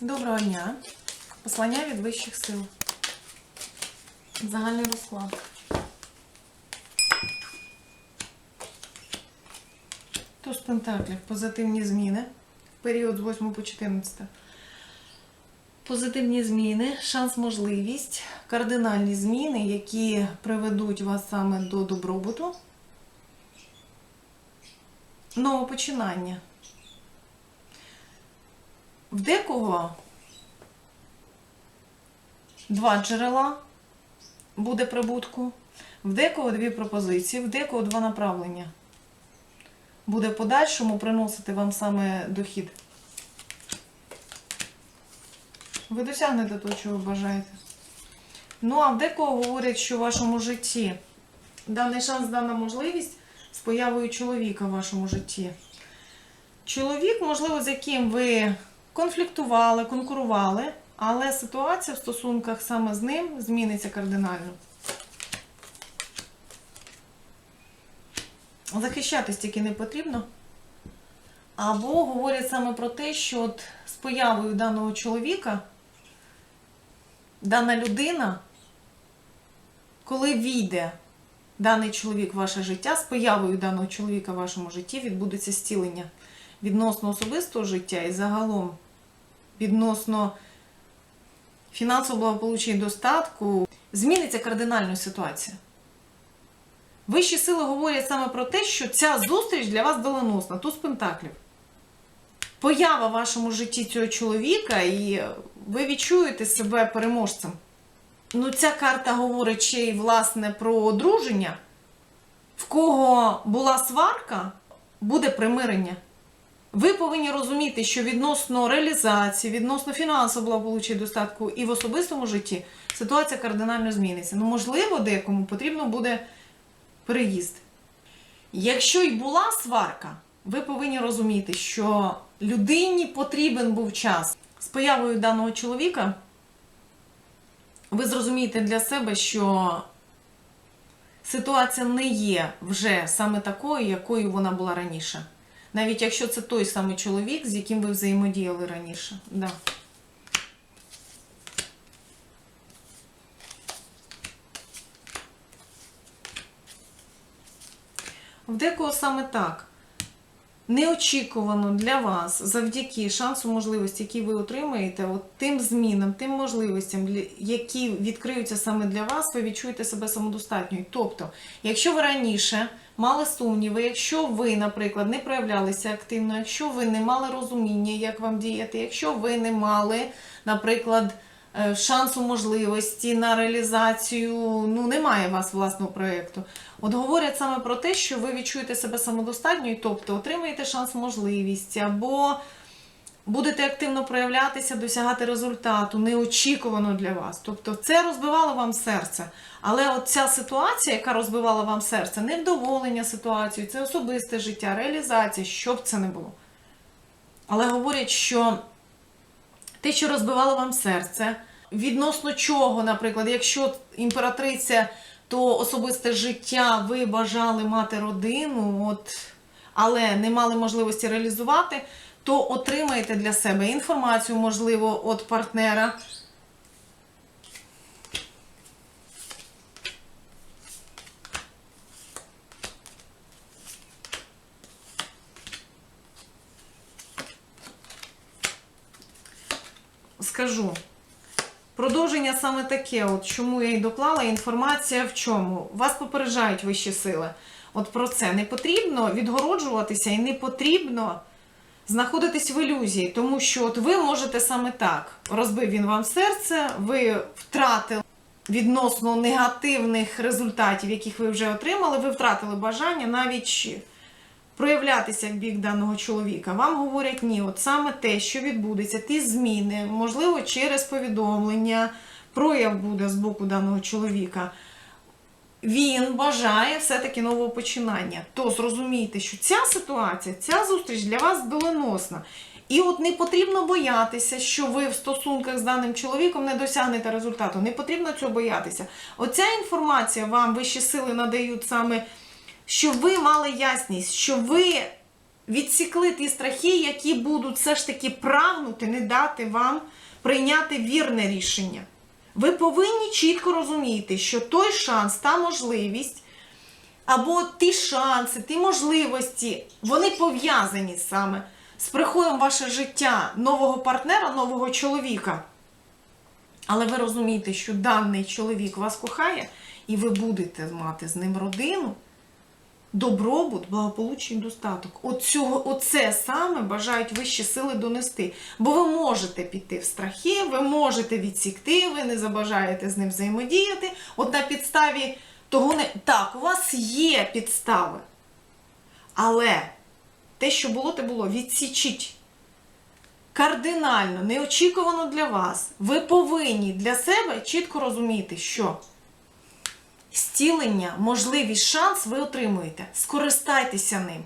Доброго дня. Послання від вищих сил. Загальний розклад. Туз Пентаклів. Позитивні зміни. В період з 8 по 14. Позитивні зміни, шанс, можливість, кардинальні зміни, які приведуть вас саме до добробуту. Нове починання. В декого два джерела буде прибутку, в декого дві пропозиції, в декого два направлення. Буде подальшому приносити вам саме дохід. Ви досягнете того, чого ви бажаєте. Ну, а в декого говорять, що в вашому житті даний шанс, дана можливість з появою чоловіка в вашому житті. Чоловік, можливо, з яким ви конфліктували, конкурували, але ситуація в стосунках саме з ним зміниться кардинально. Захищатись тільки не потрібно. Або говорять саме про те, що от з появою даного чоловіка дана людина, коли війде даний чоловік в ваше життя, з появою даного чоловіка в вашому житті відбудеться зцілення відносно особистого життя і загалом відносно фінансового благополуччя і достатку, зміниться кардинально ситуація. Вищі сили говорять саме про те, що ця зустріч для вас доленосна, туз пентаклів. Поява в вашому житті цього чоловіка, і ви відчуєте себе переможцем. Ну, ця карта говорить ще й власне про одруження. В кого була сварка, буде примирення. Ви повинні розуміти, що відносно реалізації, відносно фінансового благополуччя і достатку і в особистому житті ситуація кардинально зміниться. Ну, можливо, декому потрібно буде переїзд. Якщо й була сварка, ви повинні розуміти, що людині потрібен був час. З появою даного чоловіка ви зрозумієте для себе, що ситуація не є вже саме такою, якою вона була раніше. Навіть якщо це той самий чоловік, з яким ви взаємодіяли раніше. Да. В декого саме так. Неочікувано для вас, завдяки шансу можливості, які ви отримаєте, от тим змінам, тим можливостям, які відкриються саме для вас, ви відчуєте себе самодостатньою. Тобто, якщо ви раніше мали сумніви, якщо ви, наприклад, не проявлялися активно, якщо ви не мали розуміння, як вам діяти, якщо ви не мали, наприклад, е, шансу можливості на реалізацію, ну немає у вас власного проєкту. От говорять саме про те, що ви відчуєте себе самодостатньою, тобто отримаєте шанс можливість, або будете активно проявлятися, досягати результату, неочікувано для вас. Тобто це розбивало вам серце. Але от ця ситуація, яка розбивала вам серце, невдоволення ситуацією, це особисте життя, реалізація, що б це не було. Але говорять, що те, що розбивало вам серце, відносно чого, наприклад, якщо імператриця, то особисте життя ви бажали мати родину, от, але не мали можливості реалізувати, то отримаєте для себе інформацію, можливо, від партнера. Скажу. Продовження саме таке, от чому я й доклала інформація в чому. Вас попереджають вищі сили. От про це не потрібно відгороджуватися і не потрібно знаходитись в ілюзії, тому що от ви можете саме так. Розбив він вам серце, ви втратили відносно негативних результатів, яких ви вже отримали, ви втратили бажання навіть проявлятися в бік даного чоловіка. Вам говорять ні, от саме те, що відбудеться, ті зміни, можливо, через повідомлення, прояв буде з боку даного чоловіка. Він бажає все-таки нового починання. То зрозумійте, що ця ситуація, ця зустріч для вас доленосна. І от не потрібно боятися, що ви в стосунках з даним чоловіком не досягнете результату. Не потрібно цього боятися. Оця інформація вам вищі сили надають саме, щоб ви мали ясність, що ви відсікли ті страхи, які будуть все ж таки прагнути не дати вам прийняти вірне рішення. Ви повинні чітко розуміти, що той шанс, та можливість, або ті шанси, ті можливості, вони пов'язані саме з приходом ваше життя нового партнера, нового чоловіка. Але ви розумієте, що даний чоловік вас кохає, і ви будете мати з ним родину, добробут, благополуччя і достаток. От цього, оце саме бажають вищі сили донести. Бо ви можете піти в страхи, ви можете відсікти, ви не забажаєте з ним взаємодіяти. От на підставі того не. Так, у вас є підстави. Але те, що було, те було. Відсічіть кардинально, неочікувано для вас, ви повинні для себе чітко розуміти, що зцілення, можливість, шанс ви отримуєте. Скористайтеся ним.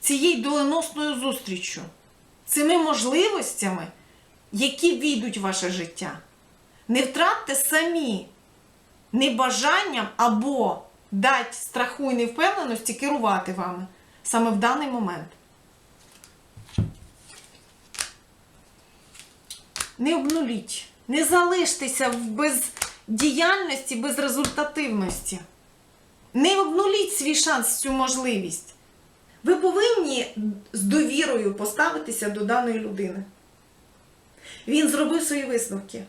Цією доленосною зустріччю, цими можливостями, які війдуть в ваше життя. Не втратьте самі небажанням або дать страху і невпевненості керувати вами саме в даний момент. Не обнуліть, не залиштеся в бездіяльності, безрезультативності. Не обнуліть свій шанс, цю можливість. Ви повинні з довірою поставитися до даної людини. Він зробив свої висновки.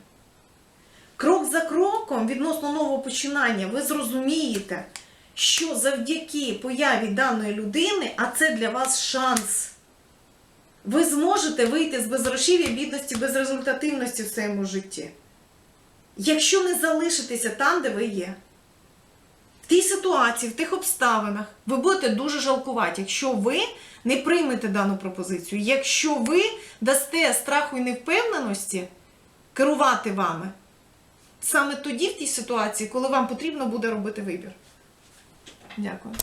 Крок за кроком відносно нового починання ви зрозумієте, що завдяки появі даної людини, а це для вас шанс. Ви зможете вийти з безгрошів'я, бідності, безрезультативності в своєму житті. Якщо не залишитеся там, де ви є. В тій ситуації, в тих обставинах, ви будете дуже жалкувати, якщо ви не приймете дану пропозицію, якщо ви дасте страху і невпевненості керувати вами, саме тоді, в тій ситуації, коли вам потрібно буде робити вибір. Дякую.